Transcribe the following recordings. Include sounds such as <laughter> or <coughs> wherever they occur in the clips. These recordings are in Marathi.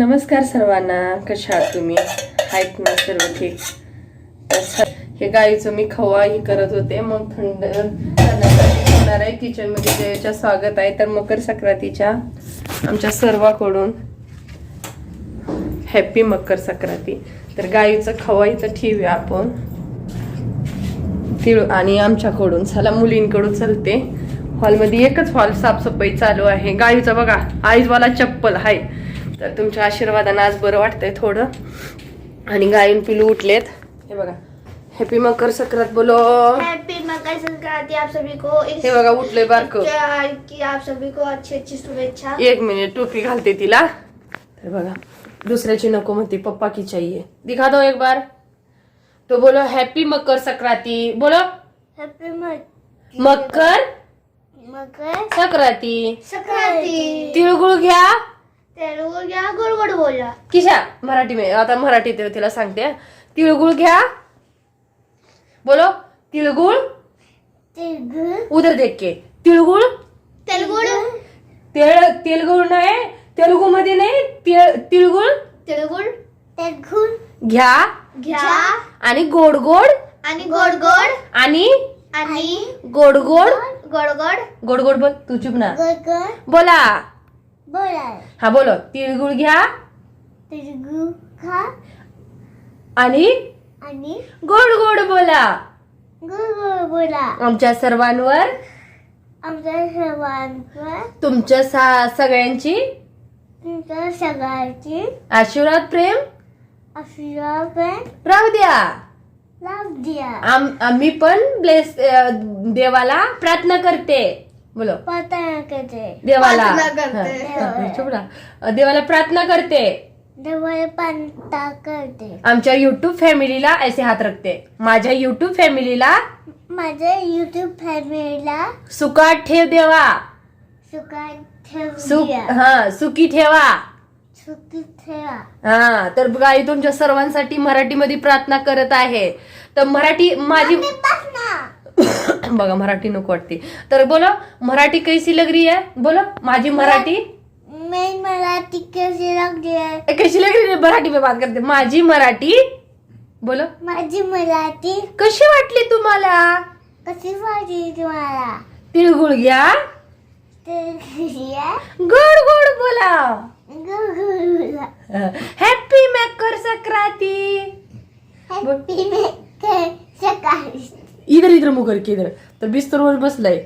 नमस्कार सर्वांना कशा आहात तुम्ही? आहेत ना सर्व ठीक? हे गाईचं मी खवा ही करत होते. मग थंड करण्यासाठी होणार आहे. किचनमध्ये जयाच्या स्वागत आहे तर मकर संक्रांतीच्या आमच्या सर्वाकडून हॅपी मकर संक्रांती. तर गाईचं खवा इथं ठेवूया आपण. तिळ आणि आमच्याकडून चला मुलींकडून चलते. हॉलमध्ये एकच हॉल साफसफाई चालू आहे. गाईचं बघा आईजवाला चप्पल आहे तर तुमच्या आशीर्वादानं आज बरं वाटतंय थोडं. आणि गायीन पिलू उठलेत. हे बघा. हॅपी मकर संक्रांत बोलो. हैप्पी मकर संक्रांति आप सभी को इस हे बघा उठले बारक. की आप सभी को अच्छी अच्छी शुभेच्छा. एक मिनिट टोपी घालते तिला. तर बघा दुसऱ्याची नको म्हणते पप्पा की चाहिए. दिखा दो एक बार. तो बोलो हॅपी मकर संक्रांती. बोलो. हैप्पी मकर मकर संक्रांती. संक्रांति. तिळगुळ घ्या. गुड़ गुड़ बोला. किशा मराठी में आता मराठी ते- तिला सांगते. तिळगुळ घ्या. बोलो तिळगुळ. तेलुगु उधर देख के. तिळगुळ. तेलुगु तेळ तेलगुळ नाही. तेलुगू मध्ये नाही तिळ- तिळगुळ. तेलुगु तेलुगु घ्या. घ्या. आणि गोड गोड. आणि गोड गोड. आणि आणि गोड गोड. गोड गोड. गोड गोड बोल. तू चुप ना. बोला. बोला. हा बोलो तिळगुळ घ्या. तेलुगु खा. आणि? आणि? गोड गोड बोला. गोड गोड बोला. आमच्या सर्वांवर? आमच्या सर्वांवर. तुमच्या सा- सगळ्यांची? तुमच्या सगळ्यांची. आशीर्वाद प्रेम? आशीर्वाद राहू द्या. लाभ द्या. आम- आम्ही पण ब्लेस देवाला प्रार्थना करते. बोलो. प्रार्थना करते. देवाला. प्रार्थना करते. हा, चुप राहा. देवाला. प्रार्थना करते. देवाला प्रार्थना करते. आमच्या युट्यूब फॅमिलीला ऐसे हात रखते. माझ्या युट्यूब फॅमिलीला माझ्या युट्यूब फॅमिलीला सुखात ठेव देवा. सुखात सुख ठेवूया हा सुखी ठेवा. सुखी ठेवा. हा तर गाई तुमच्या सर्वांसाठी मराठीमध्ये प्रार्थना करत आहे. तर मराठी माझी <coughs> बघा मराठी नको वाटते. तर बोलो मराठी कैसी लग रही है बोलो माझी मराठी? मी मराठी कशी लागली आहे? ए, कैसी लग रही है मराठी में बात करते. माझी मराठी? बोलो. माझी मराठी? कशी वाटली तुम्हाला? कशी वाटली तुम्हाला? तिळगुळ घ्या. कशी आहे? गोड गोड बोला. हॅपी मकर संक्रांती. हॅपी मकर सकाळी इधर इधर मुकर की इधर तर बिस्तरवर बसलाय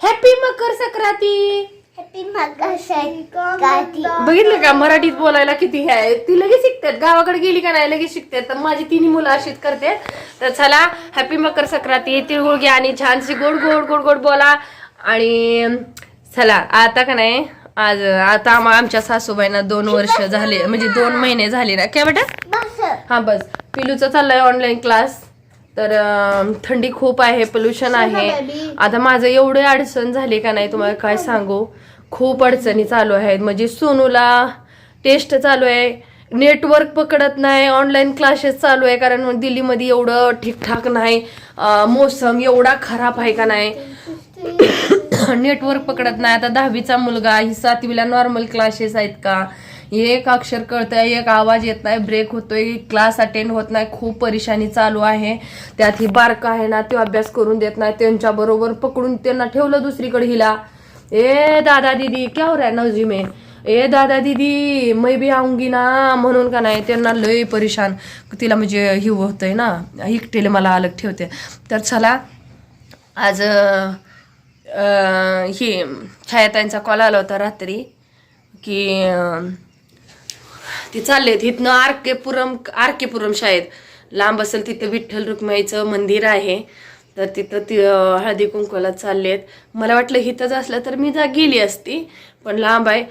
हॅपी मकर संक्रांती। हॅपी मकर संक्रांती। बघितलं का मराठीत बोलायला किती हे? आहे ती लगेच शिकतात. गावाकडे गेली का नाही लगेच शिकतात. तर माझी तिन्ही मुलं अशीच करते. तर चला हॅपी मकर संक्रांती. तिळगुळ घ्या आणि छानशी गोड गोड गोड गोड बोला. आणि चला आता का नाही? आज आता आम्हा आमच्या सासूबाईंना दोन वर्ष झाले. म्हणजे दोन महिने झाले ना. काय बेटा? हा बस. पिलूचा चाललाय ऑनलाईन क्लास तर थंडी खूप आहे पोल्युशन आहे. आता माझं एवढे अडचण झाली का नाही तुम्हाला काय सांगू? खूप अडचणी चालू आहेत. म्हणजे सोनूला टेस्ट चालू आहे. नेटवर्क पकडत नाही. ऑनलाईन क्लासेस चालू आहे. कारण दिल्लीमध्ये एवढं ठीकठाक नाही. मोसम एवढा खराब आहे का नाही? <coughs> <coughs> नेटवर्क पकडत नाही. आता दहावीचा मुलगा ही सातवीला नॉर्मल क्लासेस आहेत का? एक अक्षर कळतंय एक आवाज येत नाही ब्रेक होतोय क्लास अटेंड होत नाही खूप परेशानी चालू आहे. त्यात ही बारका आहे ना तो अभ्यास करून देत नाही त्यांच्या बरोबर पकडून त्यांना ठेवलं दुसरीकडे हिला. ए दादा दीदी क्या हो रहा है नवजी में? ए दादा दीदी मैं बी आऊंगी ना म्हणून का नाही त्यांना लय परेशान. तिला म्हणजे हिव होतंय ना एकटेले मला अलग ठेवते. तर चला आज ही हे छायाताईंचा कॉल आला होता रात्री की ते चाललेत. इथनं आर के पुरम आर के पुरम शाळेत. लांब असेल तिथं विठ्ठल रुक्माईचं मंदिर आहे. तर तिथं ती हळदी कुंकवाला चाललेत. मला वाटलं इथंच असलं तर मी जा गेली असती. पण लांब आहे.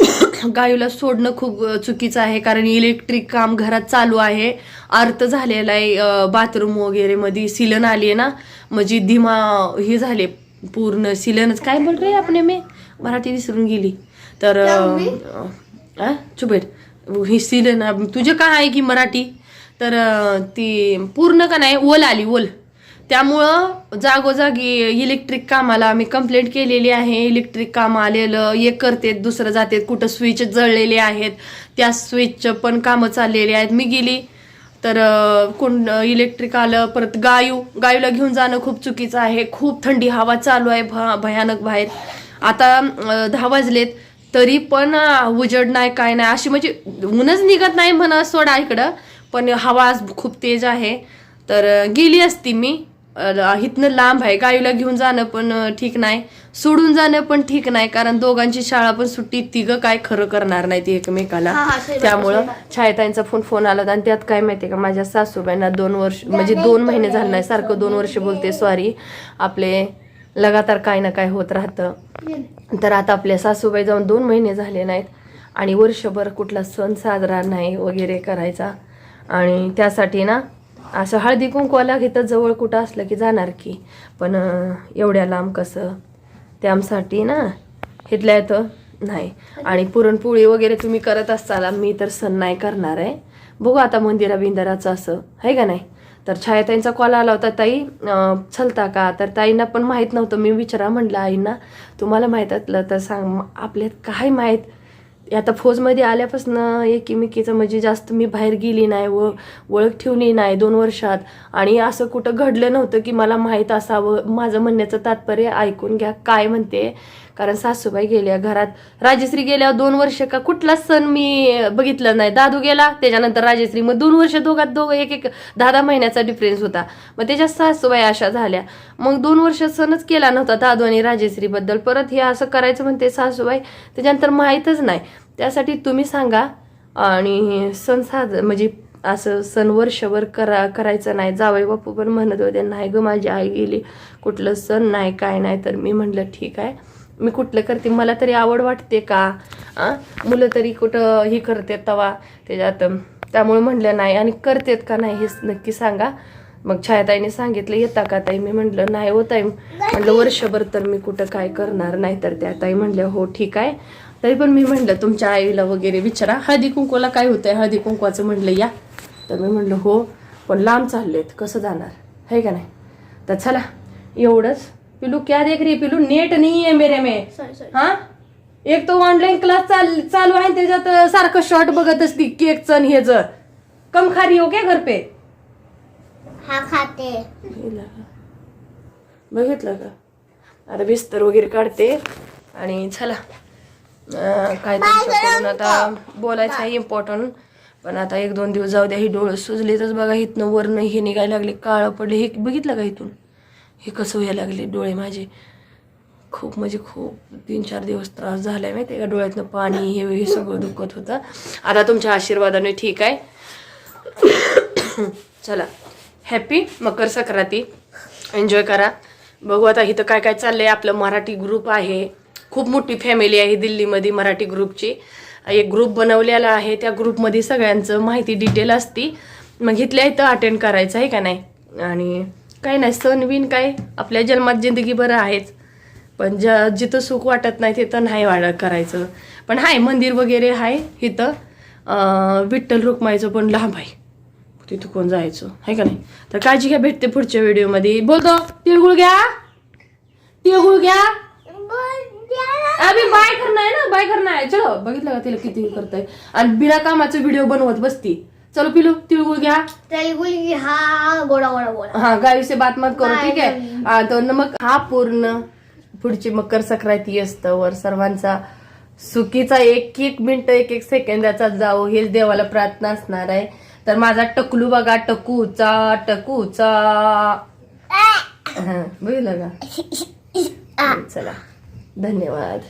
<coughs> गायूला सोडणं खूप चुकीचं आहे. कारण इलेक्ट्रिक काम घरात चालू आहे. अर्थ झालेला आहे बाथरूम वगैरे मध्ये सिलन आली आहे ना. म्हणजे दिमा हे झाले पूर्ण सिलनच. काय बोल रे आपणे मी मराठी विसरून गेली. तर चुबेट ही ना. तुझे का आहे की मराठी? तर ती पूर्ण का नाही ओल आली ओल. त्यामुळं जागोजागी इलेक्ट्रिक कामाला आम्ही कंप्लेंट केलेली आहे. इलेक्ट्रिक काम आलेलं एक करतेत दुसरं जातेत कुठं स्विच जळलेले आहेत. त्या स्विचचं पण कामं चाललेली आहेत. मी गेली तर कोण इलेक्ट्रिक आलं परत गायू. गायूला घेऊन जाणं खूप चुकीचं आहे. खूप थंडी हवा चालू आहे भ भयानक बाहेर. आता दहा वाजलेत. तरी पण उजड नाही काय नाही अशी म्हणजे ऊनच निघत नाही म्हणा सोडा इकडं. पण हवा खूप तेज आहे. तर गेली असती मी. इथनं लांब आहे गायूला घेऊन जाणं पण ठीक नाही. सोडून जाणं पण ठीक नाही कारण दोघांची शाळा पण सुट्टी तिघं काय खरं करणार नाहीत एकमेकाला. हा, हा, सही बात, त्यामुळं. छायताईंचा फोन फोन आला आणि त्यात काय माहितीये का माझ्या सासूबाईंना दोन वर्ष म्हणजे दोन महिने झाले नाही सारखं दोन वर्ष बोलते सॉरी आपले लगातार काय ना काय होत राहतं. तर आता आपल्या सासूबाई जाऊन दोन महिने झाले नाहीत आणि वर्षभर कुठला सण साजरा नाही वगैरे करायचा. आणि त्यासाठी ना असं हळदी कुंकवाला घेतं जवळ कुठं असलं की जाणार की. पण एवढ्या लांब कसं? त्यासाठी ना घेतल्या येतं नाही. आणि पुरणपोळी वगैरे तुम्ही करत असाल मी तर सण नाही करणार आहे. बघू आता मंदिरा बिंदराचं असं आहे का नाही? तर छायाताईंचा कॉल आला होता ताई चलता का? तर ताईंना पण माहीत नव्हतं. मी विचारा म्हटलं आईंना तुम्हाला माहीत असलं तर सांग. आपल्यात काय माहीत? आता फौजमध्ये आल्यापासून एकीमेकीचं म्हणजे जास्त मी बाहेर गेली नाही व ओळख ठेवली नाही दोन वर्षात. आणि असं कुठं घडलं नव्हतं की मला माहीत असावं. माझं म्हणण्याचं तात्पर्य ऐकून घ्या. काय म्हणते? कारण सासूबाई गेल्या घरात. राजश्री गेल्यावर दोन वर्ष का कुठलाच सण मी बघितला नाही. दादू गेला त्याच्यानंतर राजश्री. मग दोन वर्ष दोघात दोघं एक एक दहा दहा महिन्याचा डिफरन्स होता. मग त्याच्या सासूबाई अशा झाल्या. मग दोन वर्ष सणच केला नव्हता दादू आणि राजश्रीबद्दल परत हे असं करायचं म्हणते सासूबाई त्याच्यानंतर माहीतच नाही. त्यासाठी तुम्ही सांगा. आणि सण साज म्हणजे असं सण वर्षभर करा करायचं नाही. जावई बापू पण म्हणत होते नाही ग माझी आई गेली. कुठलं सण नाही काय नाही. तर मी म्हटलं ठीक आहे. मी कुठलं करते? मला तरी आवड वाटते का? मुलं तरी कुठं ही करते तवा. त्याच्यात त्यामुळे म्हणलं नाही. आणि करतेत का नाही हेच नक्की सांगा. मग छायाताईने सांगितलं येता का ताई? मी म्हटलं नाही हो ताई. म्हटलं वर्षभर तर मी कुठं काय करणार नाही तर त्या ताई म्हटल्या हो ठीक आहे. तरी पण मी म्हटलं तुमच्या आईला वगैरे विचारा. हळदी कुंकूला काय होतंय? हळदी कुंकवाचं म्हटलं या. तर मी म्हटलं हो पण लांब चाललेत. कसं जाणार? आहे का नाही? तर चला एवढंच. पिलू क्या देख रही है? पिलू? नेट नहीं है मेरे में। हा? एक तो ऑनलाईन क्लास चाल चालू आहे त्याच्यात सारखं शॉर्ट बघत असती केकचं आणि हेच कम खा रही हो क्या घर पे? हा खाते. बघितलं का? आता बिस्तर वगैरे काढते आणि चला. अं, काय तुमच्याकडून आता बोलायचं आहे इम्पॉर्टंट पण आता एक दोन दिवस जाऊ द्या ही डोळं सुजलेतच बघा इथनं वरनं हे निघायला लागले काळं पडले. हे बघितलं का इथून? हे कसं व्हायला लागले डोळे माझे. खूप म्हणजे खूप तीन चार दिवस त्रास झालाय माहिती आहे का डोळ्यातनं पाणी हे हे सगळं दुखत होतं. आता तुमच्या आशीर्वादाने ठीक आहे. चला. हॅपी मकर संक्रांती. एन्जॉय करा. बघू आता इथं काय काय चाललंय. आपलं मराठी ग्रुप आहे. खूप मोठी फॅमिली आहे दिल्लीमध्ये मराठी ग्रुपची एक ग्रुप बनवलेला आहे. त्या ग्रुपमध्ये सगळ्यांचं माहिती डिटेल असती. मग इथल्या इथं अटेंड करायचं आहे का नाही? आणि काय नाही सण बिन काय आपल्या जन्मात जिंदगी बरं आहेच. पण ज जिथं सुख वाटत नाही तिथं नाही वाढ करायचं. पण आहे मंदिर वगैरे आहे इथं विठ्ठल रुक्माईचं पण लांब आहे. तिथं कोण जायचं आहे का नाही? तर काळजी घ्या भेटते पुढच्या व्हिडिओमध्ये. बोलतो तिळगुळ घ्या. तिळगुळ घ्या. अभि बाय करणार आहे ना बाय करणार चलो बघितलं का तिला किती करताय? आणि बिना कामाचा व्हिडिओ बनवत बसती. चलो पिलू तिळगुळ घ्या. तेलगुली हा गोडा गोडा गोडा. हाँ बात मत करो ठीक आहे? हा, तर न मग हा पूर्ण पुढची मकर संक्रांती असतं. वर सर्वांचा सुखीचा एक एक मिनिट एक एक सेकंदाचा जावो. हेच देवाला प्रार्थना असणार आहे. तर माझा टकलू बघा टकूचा टकूचा. हा, बघितलं का? <laughs> चला धन्यवाद.